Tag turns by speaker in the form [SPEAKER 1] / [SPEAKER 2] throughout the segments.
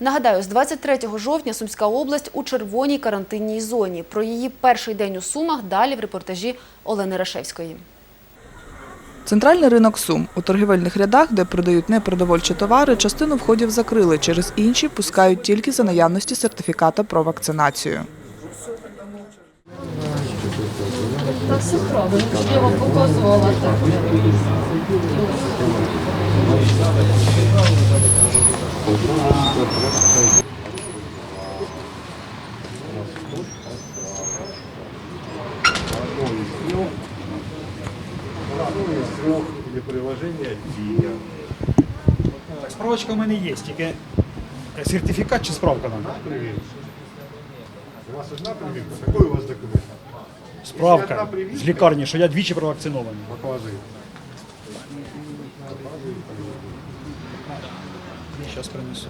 [SPEAKER 1] Нагадаю, з 23 жовтня Сумська область у червоній карантинній зоні. Про її перший день у Сумах далі в репортажі Олени Рашевської.
[SPEAKER 2] Центральний ринок Сум. У торгівельних рядах, де продають непродовольчі товари, частину входів закрили. Через інші пускають тільки за наявності сертифіката про вакцинацію.
[SPEAKER 3] Или приложение Дия.
[SPEAKER 4] Справочка в мене є, тільки сертифікат чи справка нам?
[SPEAKER 3] Прививка. У вас одна прививка? Какой у вас документ?
[SPEAKER 4] Справка з лікарні, що я двічі провакцинований.
[SPEAKER 3] Покажи.
[SPEAKER 4] Зараз принесу.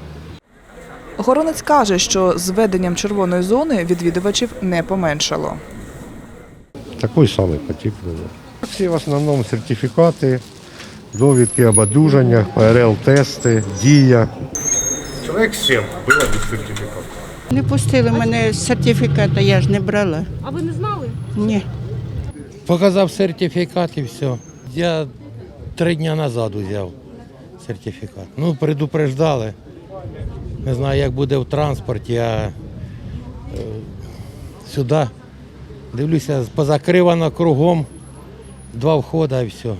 [SPEAKER 2] Охоронець каже, що з введенням червоної зони відвідувачів не поменшало.
[SPEAKER 3] Такой самый потеплый. Всі в основному сертифікати, довідки об одужаннях, ПРЛ-тести, Дія. Чоловік 7 було без сертифікату.
[SPEAKER 5] Не пустили мене з сертифіката, я ж не брала.
[SPEAKER 6] А ви не знали?
[SPEAKER 5] Ні.
[SPEAKER 7] Показав сертифікат і все. Я три дні назад взяв сертифікат. Ну, предупреждали. Не знаю, як буде в транспорті, а е, сюди дивлюся, позакривано кругом, два входи і все.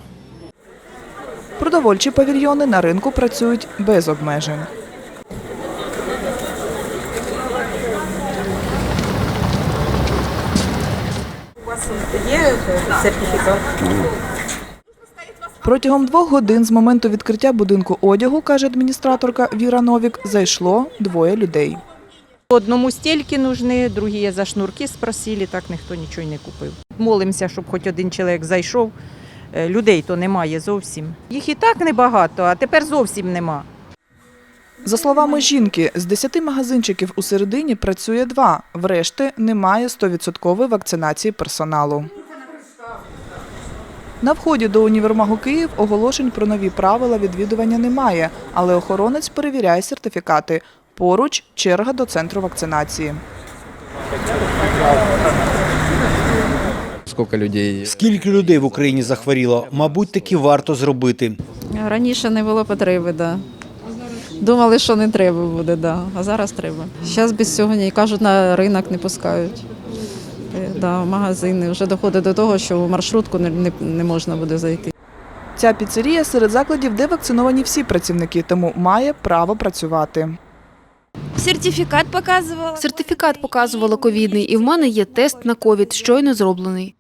[SPEAKER 2] Продовольчі павільйони на ринку працюють без обмежень.
[SPEAKER 8] Є сертифікат?
[SPEAKER 2] Протягом двох годин з моменту відкриття будинку одягу, каже адміністраторка Віра Новік, зайшло двоє людей.
[SPEAKER 8] Одному стільки нужны, другі за шнурки спросили, так ніхто нічого й не купив. Молимося, щоб хоч один чоловік зайшов. Е, Людей то немає зовсім. Їх і так небагато, а тепер зовсім нема.
[SPEAKER 2] За словами жінки, з 10 магазинчиків у середині працює два. Врешті немає 100% вакцинації персоналу. На вході до універмагу Київ оголошень про нові правила відвідування немає, але охоронець перевіряє сертифікати. Поруч черга до центру вакцинації.
[SPEAKER 9] Скільки людей?
[SPEAKER 10] Скільки людей в Україні захворіло? Мабуть, таки варто зробити.
[SPEAKER 6] Раніше не було потреби, да. Думали, що не треба буде, да. а зараз треба. Зараз без цього ні. Кажуть, на ринок не пускають. Е, Да, магазини вже доходить до того, що в маршрутку не, не, не можна буде зайти.
[SPEAKER 2] Ця піцерія серед закладів, де вакциновані всі працівники, тому має право працювати.
[SPEAKER 11] Сертифікат показувала.
[SPEAKER 1] Сертифікат показувало ковідний, і в мене є тест на ковід, щойно зроблений.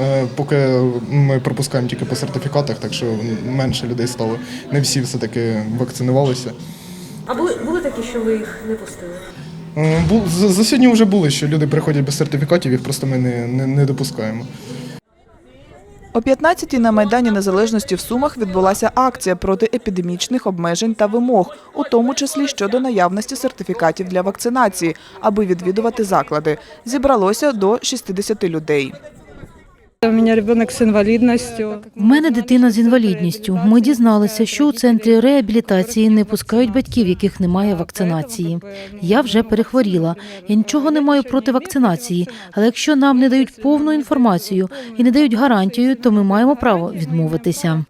[SPEAKER 12] Е, Поки ми пропускаємо тільки по сертифікатах, так що менше людей стало. Не всі все-таки вакцинувалися.
[SPEAKER 6] А були, були такі, що ви їх не пустили?
[SPEAKER 12] Е, бу- За за сьогодні вже були, що люди приходять без сертифікатів, їх просто ми не, не, не допускаємо.
[SPEAKER 2] О 15-й на Майдані Незалежності в Сумах відбулася акція проти епідемічних обмежень та вимог, у тому числі щодо наявності сертифікатів для вакцинації, аби відвідувати заклади. Зібралося до 60 людей.
[SPEAKER 5] У мене дитина з інвалідністю.
[SPEAKER 11] У мене дитина з інвалідністю. Ми дізналися, що у центрі реабілітації не пускають батьків, яких немає вакцинації. Я вже перехворіла. Я нічого не маю проти вакцинації, але якщо нам не дають повну інформацію і не дають гарантію, то ми маємо право відмовитися.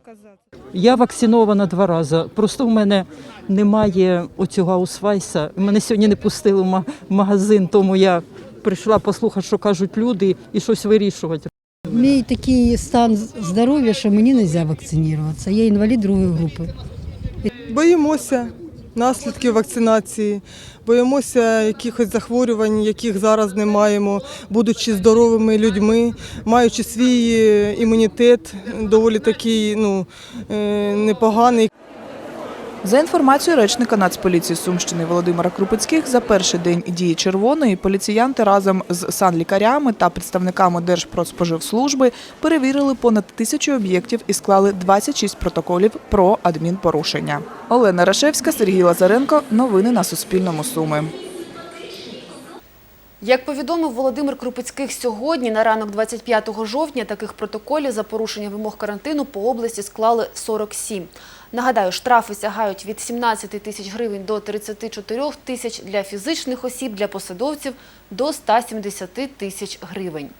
[SPEAKER 5] Я вакцинована два рази. Просто в мене немає оцього аусвайса. Мене сьогодні не пустили в ма- магазин, тому я прийшла послухати, що кажуть люди, і щось вирішувати.
[SPEAKER 11] Мій такий стан здоров'я, що мені не можна вакцинуватися. Я інвалід другої групи.
[SPEAKER 5] Боїмося наслідків вакцинації, боїмося якихось захворювань, яких зараз не маємо, будучи здоровими людьми, маючи свій е, імунітет доволі такий ну, е, непоганий.
[SPEAKER 2] За інформацією речника Нацполіції Сумщини Володимира Крупицьких, за перший день дії червоної поліціянти разом з санлікарями та представниками Держпродспоживслужби перевірили понад тисячу об'єктів і склали 26 протоколів про адмінпорушення. Олена Рашевська, Сергій Лазаренко. Новини на Суспільному. Суми.
[SPEAKER 1] Як повідомив Володимир Крупицьких сьогодні, на ранок 25 жовтня таких протоколів за порушення вимог карантину по області склали 47. Нагадаю, штрафи сягають від 17 тисяч гривень до 34 тисяч для фізичних осіб, для посадовців – до 170 тисяч гривень.